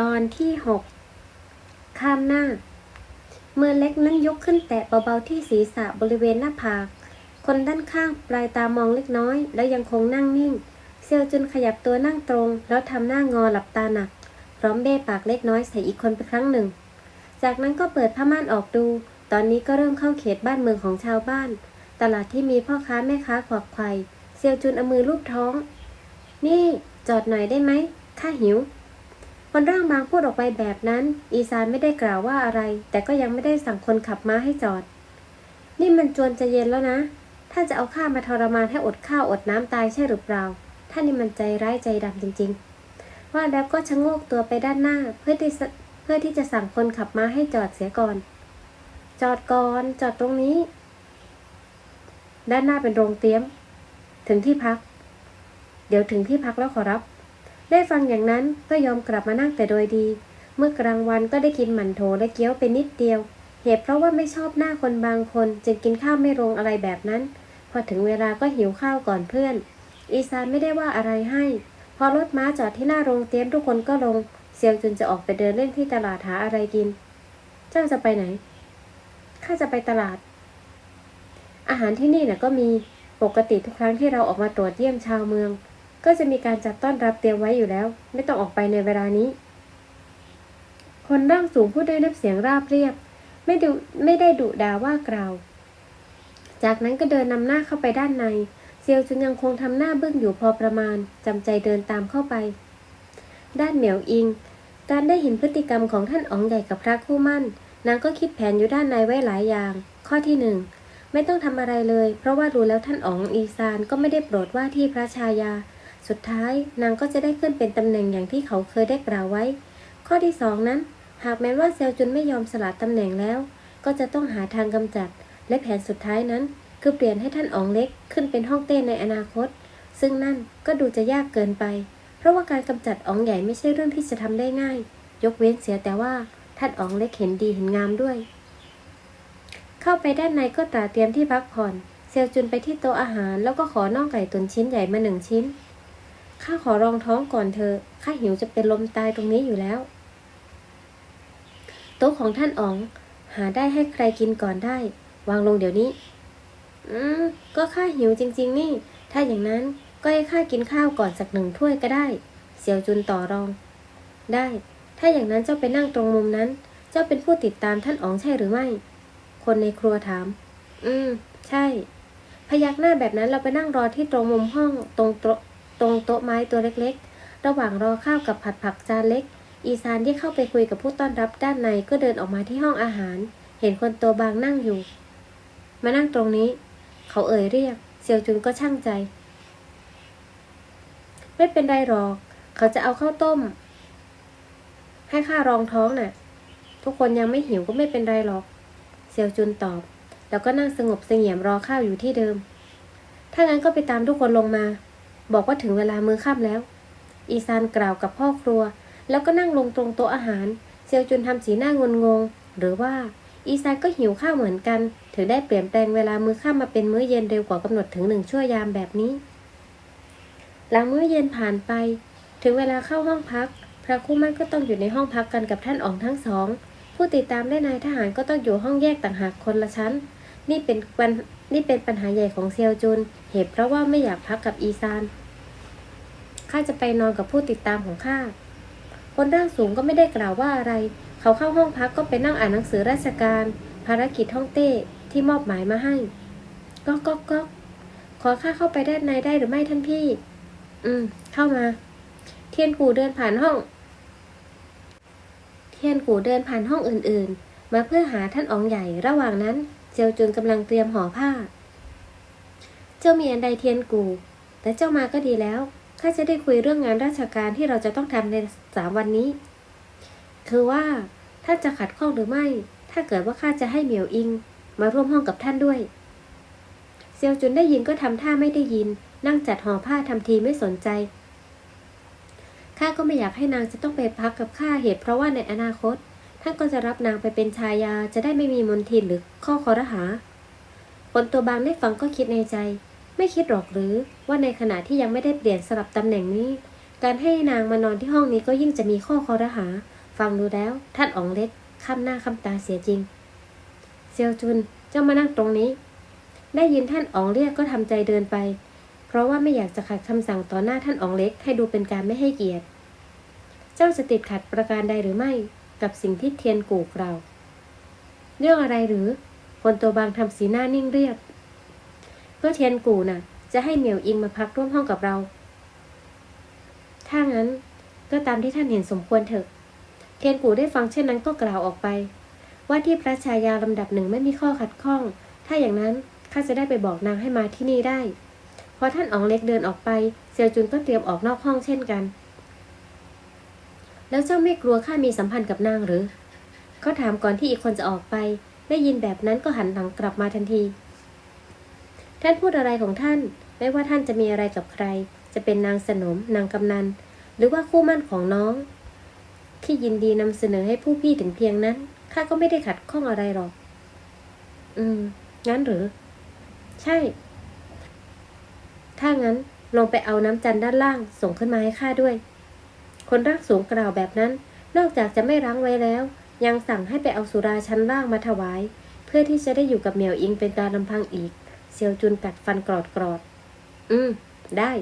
ตอนที่หกข้ามหน้ามือเล็กนั้นยกขึ้นแตะเบาๆที่ศีรษะบริเวณหน้าผาก คนด้านข้างปลายตามองเล็กน้อย แล้วยังคงนั่งนิ่ง เซียวจุนขยับตัวนั่งตรง แล้วทำหน้างอหลับตาหนัก พร้อมเบ้ปากเล็กน้อยใส่อีกคนไปครั้งหนึ่ง จากนั้นก็เปิดผ้าม่านออกดู ตอนนี้ก็เริ่มเข้าเขตบ้านเมืองของชาวบ้าน ตลาดที่มีพ่อค้าแม่ค้าขวักไข่เซียวจุนเอามือลูบท้อง นี่จอดหน่อยได้ไหมข้าหิว คนร่างบางพูดออกไปแบบนั้น อีซานไม่ได้กล่าวว่าอะไร แต่ก็ยังไม่ได้สั่งคนขับม้าให้จอด นี่มันจวนจะเย็นแล้วนะ ถ้าจะเอาข้ามาทรมานให้อดข้าวอดน้ำตายใช่หรือเปล่าท่านนี่มันใจร้ายใจดำจริง ๆ ว่าแล้วก็ชะโงกตัวไปด้านหน้าเพื่อที่จะเพื่อที่จะสั่งคนขับม้าให้จอดเสียก่อน จอดก่อนจอดตรงนี้ ด้านหน้าเป็นโรงเตี้ยม ถึงที่พัก เดี๋ยวถึงที่พักแล้วขอรับ ได้ฟังอย่างนั้นก็ยอมกลับมานั่งแต่โดยดี เมื่อกลางวันก็ได้กินหมั่นโถและเกี๊ยวไปนิดเดียว เหตุเพราะว่าไม่ชอบหน้าคนบางคน จึงกินข้าวไม่ลงอะไรแบบนั้น พอถึงเวลาก็หิวข้าวก่อนเพื่อน อีซานไม่ได้ว่าอะไรให้ พอรถม้าจอดที่หน้าโรงเตี้ยมทุกคนก็ลง เซียวจุนจะออกไปเดินเล่นที่ตลาดหาอะไรกิน เจ้าจะไปไหนข้าจะไปตลาด อาหารที่นี่น่ะก็มีปกติทุกครั้งที่เราออกมาตรวจเยี่ยมชาวเมือง ก็จะมีการจัดต้อนรับเตรียมไว้อยู่แล้ว ไม่ต้องออกไปในเวลานี้ คนร่างสูงพูดด้วยน้ำเสียงราบเรียบ ไม่ดุไม่ได้ดุด่าว่ากล่าว จากนั้นก็เดินนำหน้าเข้าไปด้านในเซียวจุนยังคงทำหน้าบึ้งอยู่พอประมาณจำใจเดินตามเข้าไป ด้านเหมียวอิง การได้เห็นพฤติกรรมของท่านอ๋องใหญ่กับพระคู่มั่น นางก็คิดแผนอยู่ด้านในไว้หลายอย่าง ข้อที่หนึ่งไม่ต้องทำอะไรเลย เพราะว่ารู้แล้วท่านอ๋องอีซานก็ไม่ได้โปรดว่าที่พระชายา สุดท้ายนางก็จะได้ขึ้นเป็นตำแหน่งอย่างที่เขาเคยได้กล่าวไว้ ข้อที่สองนั้น หากแม้ว่าเซลจุนไม่ยอมสละตำแหน่งแล้ว ก็จะต้องหาทางกำจัด และแผนสุดท้ายนั้น คือเปลี่ยนให้ท่านอ๋องเล็กขึ้นเป็นห้องเต้ในอนาคต ซึ่งนั่นก็ดูจะยากเกินไป เพราะว่าการกำจัดอ๋องใหญ่ไม่ใช่เรื่องที่จะทำได้ง่าย ยกเว้นเสียแต่ว่าท่านอ๋องเล็กเห็นดีเห็นงามด้วย เข้าไปด้านในก็ตาเตรียมที่พักผ่อน เซลจุนไปที่โต๊ะอาหาร แล้วก็ขอน่องไก่ตุนชิ้นใหญ่มาหนึ่งชิ้น ข้าขอรองท้องก่อนเธอ ข้าหิวจะเป็นลมตายตรงนี้อยู่แล้ว โต๊ะของท่านอ๋อง หาได้ให้ใครกินก่อนได้ วางลงเดี๋ยวนี้ อืม ก็ข้าหิวจริง ๆ นี่ ถ้าอย่างนั้นก็ให้ข้ากินข้าวก่อนสักหนึ่งถ้วยก็ได้ เสี่ยวจุนต่อรอง ได้ ถ้าอย่างนั้นเจ้าไปนั่งตรงมุมนั้น เจ้าเป็นผู้ติดตามท่านอ๋องใช่หรือไม่ คนในครัวถาม อืม ใช่ พยักหน้าแบบนั้นเราไปนั่งรอที่ตรงมุมห้องตรงโต๊ะ ตรงโต๊ะไม้ตัวเล็กๆ ระหว่างรอข้าวกับผัดผักจานเล็ก อีซานที่เข้าไปคุยกับผู้ต้อนรับด้านในก็เดินออกมาที่ห้องอาหาร เห็นคนตัวบางนั่งอยู่ มานั่งตรงนี้ เขาเอ่ยเรียก เซียวจุนก็ช่างใจ ไม่เป็นไรหรอก เขาจะเอาข้าวต้ม ให้ข้ารองท้องน่ะ ทุกคนยังไม่หิวก็ไม่เป็นไรหรอก เซียวจุนตอบ แล้วก็นั่งสงบเสงี่ยมรอข้าวอยู่ที่เดิมถ้างั้นก็ไปตามทุกคนลงมา บอกว่าถึงเวลามื้อค่ำแล้ว อีซานกล่าวกับพ่อครัว แล้วก็นั่งลงตรงโต๊ะอาหาร เซียวจุนทำสีหน้างงง หรือว่า อีซานก็หิวข้าวเหมือนกัน ถึงได้เปลี่ยนแปลงเวลามื้อค่ำมาเป็นมื้อเย็นเร็วกว่ากำหนดถึงหนึ่งชั่วยามแบบนี้ หลังมื้อเย็นผ่านไป ถึงเวลาเข้าห้องพัก พระคู่มั่นก็ต้องอยู่ในห้องพักกันกับท่านอ๋องทั้งสอง ผู้ติดตามและนายทหารก็ต้องอยู่ห้องแยกต่างหากคนละชั้น นี่เป็นปัญนี่เป็นปัญหาใหญ่ของเซียวจุน เหตุเพราะว่าไม่อยากพักกับอีซาน ข้าจะไปนอนกับผู้ติดตามของข้า คนร่างสูงก็ไม่ได้กล่าวว่าอะไร เขาเข้าห้องพักก็ไปนั่งอ่านหนังสือราชการ ภารกิจห้องเต้ที่มอบหมายมาให้ก็ก็ก็ขอข้าเข้าไปด้านในได้หรือไม่ท่านพี่ อืม เข้ามา เทียนกูเดินผ่านห้อง เทียนกูเดินผ่านห้องอื่น ๆ มาเพื่อหาท่านอ๋องใหญ่ระหว่างนั้น เจียวจุนกำลังเตรียมห่อผ้า เจ้ามีอันใดเทียนกู แต่เจ้ามาก็ดีแล้วข้าจะได้คุยเรื่องงานราชการที่เราจะต้องทำในสามวันนี้ คือว่าท่านจะขัดข้องหรือไม่ ถ้าเกิดว่าข้าจะให้เหมียวอิง มาร่วมห้องกับท่านด้วย เซียวจุนได้ยินก็ทำท่าไม่ได้ยิน นั่งจัดห่อผ้าทำทีไม่สนใจข้าก็ไม่อยากให้นางจะต้องไปพักกับข้าเหตุเพราะว่าในอนาคต ท่านก็จะรับนางไปเป็นชายาจะได้ไม่มีมนทินหรือข้อคอรหาคนตัวบางได้ฟังก็คิดในใจ ไม่คิดหรอกหรือว่าในขณะที่ยังไม่ได้เปลี่ยนสลับตำแหน่งนี้ การให้นางมานอนที่ห้องนี้ก็ยิ่งจะมีข้อคอรหา ฟังดูแล้ว ท่านอ๋องเล็กข้ามหน้าข้ามตาเสียจริง เซียวจุนเจ้ามานั่งตรงนี้ ได้ยินท่านอ๋องเรียกก็ทำใจเดินไป เพราะว่าไม่อยากจะขัดคำสั่งต่อหน้าท่านอ๋องเล็กให้ดูเป็นการไม่ให้เกียรติ เจ้าจะติดขัดประการใดหรือไม่ กับสิ่งที่เทียนกูกเรา เรื่องอะไรหรือ คนตัวบางทำสีหน้านิ่งเรียบก็เทียนกูน่ะ จะให้เหมียวอิงมาพักร่วมห้องกับเรา ถ้างั้นก็ตามที่ท่านเห็นสมควรเถอะ เทียนกูได้ฟังเช่นนั้นก็กล่าวออกไป ว่าที่พระชายาลำดับหนึ่งไม่มีข้อขัดข้อง ถ้าอย่างนั้นข้าจะได้ไปบอกนางให้มาที่นี่ได้พอท่านอ๋องเล็กเดินออกไปเซียวจุนก็เตรียมออกนอกห้องเช่นกัน แล้วเจ้าไม่กลัวข้ามีสัมพันธ์กับนางหรือ เขาถามก่อนที่อีกคนจะออกไป ได้ยินแบบนั้นก็หันหลังกลับมาทันที ท่านพูดอะไรของท่าน ไม่ว่าท่านจะมีอะไรกับใคร จะเป็นนางสนม นางกำนัน หรือว่าคู่มั่นของน้อง ที่ยินดีนำเสนอให้ผู้พี่ถึงเพียงนั้น ข้าก็ไม่ได้ขัดข้องอะไรหรอก อืม งั้นหรือ ใช่ ถ้างั้นลองไปเอาน้ำจันทร์ด้านล่างส่งขึ้นมาให้ข้าด้วย คนรักสูงกล่าวแบบนั้น นอกจากจะไม่รั้งไว้แล้ว ยังสั่งให้ไปเอาสุราชั้นล่างมาถวาย เพื่อที่จะได้อยู่กับเหมียวอิงเป็นการลำพังอีก เซียวจุนกัดฟันกรอดกรอด อืม ได้